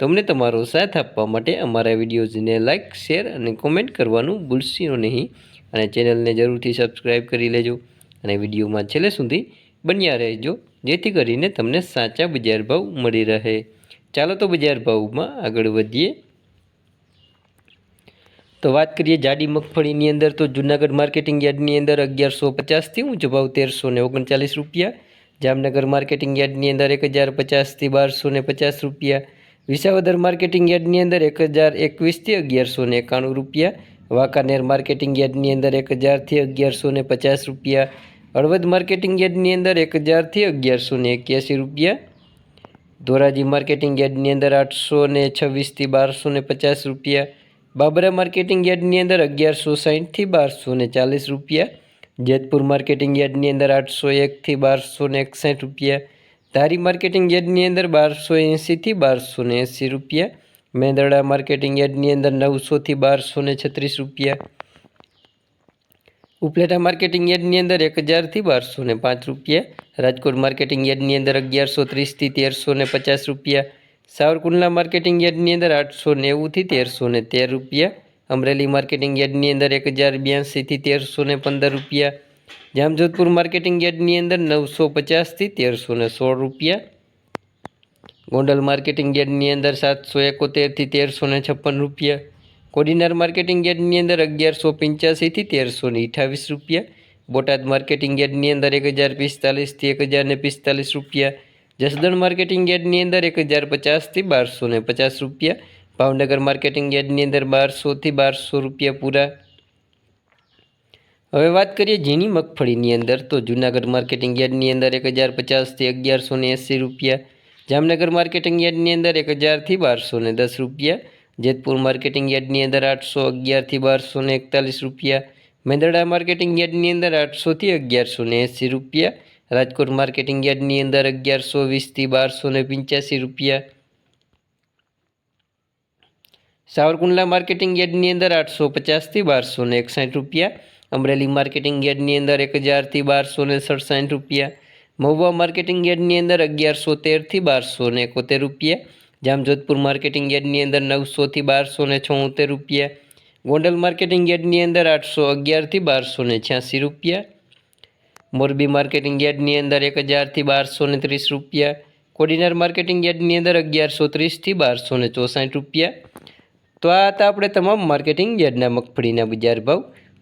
તો અમને તમારો સાથ આપવા માટે અમારા વિડીયોઝને લાઇક શેર અને કોમેન્ટ કરવાનું ભૂલશો નહીં. અને ચેનલને જરૂરથી સબસ્ક્રાઈબ કરી લેજો અને વિડીયોમાં છેલ્લે સુધી બન્યા રહેજો, જેથી કરીને તમને સાચા બજાર ભાવ મળી રહે. ચાલો તો બજાર ભાવમાં આગળ વધીએ. તો વાત કરીએ જાડી મગફળીની અંદર, તો જુનાગઢ માર્કેટિંગ યાર્ડની અંદર અગિયારસો પચાસથી ઊંચો ભાવ તેરસો ને ઓગણચાલીસ રૂપિયા. જામનગર માર્કેટિંગ યાર્ડની અંદર એક હજાર પચાસથી બારસો ને પચાસ રૂપિયા. વિસાવદર માર્કેટિંગ યાર્ડની અંદર એક હજાર એકવીસથી અગિયારસો ને એકાણું રૂપિયા, વાંકાનેર માર્કેટિંગ યાર્ડની અંદર એક હજારથી અગિયારસો ને પચાસ રૂપિયા, હળવદ માર્કેટિંગ યાર્ડની અંદર એક હજારથી અગિયારસો ને એક્યાસી રૂપિયા, ધોરાજી માર્કેટિંગ યાર્ડની અંદર આઠસો ને છવ્વીસથી બારસો ને પચાસ રૂપિયા, બાબરા માર્કેટિંગ યાર્ડની અંદર અગિયારસો સાહીઠથી બારસો ને ચાલીસ રૂપિયા, જેતપુર માર્કેટિંગ યાર્ડની અંદર આઠસો એકથી બારસો ને એકસઠ રૂપિયા ધારી માર્કેટિંગ યાર્ડની અંદર બારસો એંસીથી બારસો ને એંસી રૂપિયા. મેંદરડા માર્કેટિંગ યાર્ડની અંદર નવસોથી બારસો ને છત્રીસ રૂપિયા. ઉપલેટા માર્કેટિંગ યાર્ડની અંદર એક હજારથી બારસો ને પાંચ રૂપિયા. રાજકોટ માર્કેટિંગ યાર્ડની અંદર અગિયારસો ત્રીસથી તેરસો ને પચાસ રૂપિયા. સાવરકુંડલા માર્કેટિંગ યાર્ડની અંદર આઠસો નેવુંથી તેરસો ને તેર રૂપિયા. અમરેલી માર્કેટિંગ યાર્ડની અંદર એક હજાર બ્યાસીથી તેરસો ને પંદર રૂપિયા. જામજોધપુર માર્કેટિંગ યાર્ડની અંદર નવસો પચાસથી તેરસો ને સોળ રૂપિયા. ગોંડલ માર્કેટિંગ યાર્ડની અંદર સાતસો એકોતેરથી તેરસો ને છપ્પન રૂપિયા. કોડીનાર માર્કેટિંગ યાર્ડની અંદર અગિયારસો પંચ્યાસીથી તેરસો ને અઠાવીસ રૂપિયા. બોટાદ માર્કેટિંગ યાર્ડની અંદર એક હજાર પિસ્તાલીસથી એક હજાર ને પિસ્તાલીસ રૂપિયા. જસદણ માર્કેટિંગ યાર્ડની અંદર એક હજાર પચાસથી બારસો ને પચાસ રૂપિયા. ભાવનગર માર્કેટિંગ યાર્ડની અંદર બારસોથી બારસો રૂપિયા પૂરા. હવે વાત કરીએ ઝીણી મગફળીની અંદર. તો જૂનાગઢ માર્કેટિંગ યાર્ડની અંદર એક હજાર પચાસથી અગિયારસો ને એંસી રૂપિયા. જામનગર માર્કેટિંગ યાર્ડની અંદર એક હજારથી બારસો ને દસ રૂપિયા. જેતપુર માર્કેટિંગ યાર્ડની અંદર આઠસો અગિયારથી બારસો ને એકતાલીસ રૂપિયા. મેંદરડા માર્કેટિંગ યાર્ડની અંદર આઠસોથી અગિયારસો ને એંસી રૂપિયા. રાજકોટ માર્કેટિંગ યાર્ડની અંદર અગિયારસો વીસથી બારસો ને પંચ્યાસી રૂપિયા. સાવરકુંડલા માર્કેટિંગ યાર્ડની અંદર આઠસો પચાસથી બારસો ને એકસાઠ રૂપિયા. અમરેલી માર્કેટિંગ યાર્ડની અંદર એક હજારથી બારસો ને સડસાઠ રૂપિયા. મહુવા માર્કેટિંગ યાર્ડની અંદર અગિયારસો તેરથી બારસો ને એકોતેર રૂપિયા. જામજોધપુર માર્કેટિંગ યાર્ડની અંદર નવસોથી બારસો ને છોતેર રૂપિયા. ગોંડલ માર્કેટિંગ યાર્ડની અંદર આઠસો અગિયારથી બારસો ને છ્યાસી રૂપિયા. મોરબી માર્કેટિંગ યાર્ડની અંદર એક હજારથી બારસો ને ત્રીસ રૂપિયા. કોડીનાર માર્કેટિંગ યાર્ડની અંદર અગિયારસો ત્રીસથી બારસો ને ચોસાઠ રૂપિયા. તો આ હતા આપણે તમામ માર્કેટિંગ યાર્ડના મગફળીના બજાર ભાવ.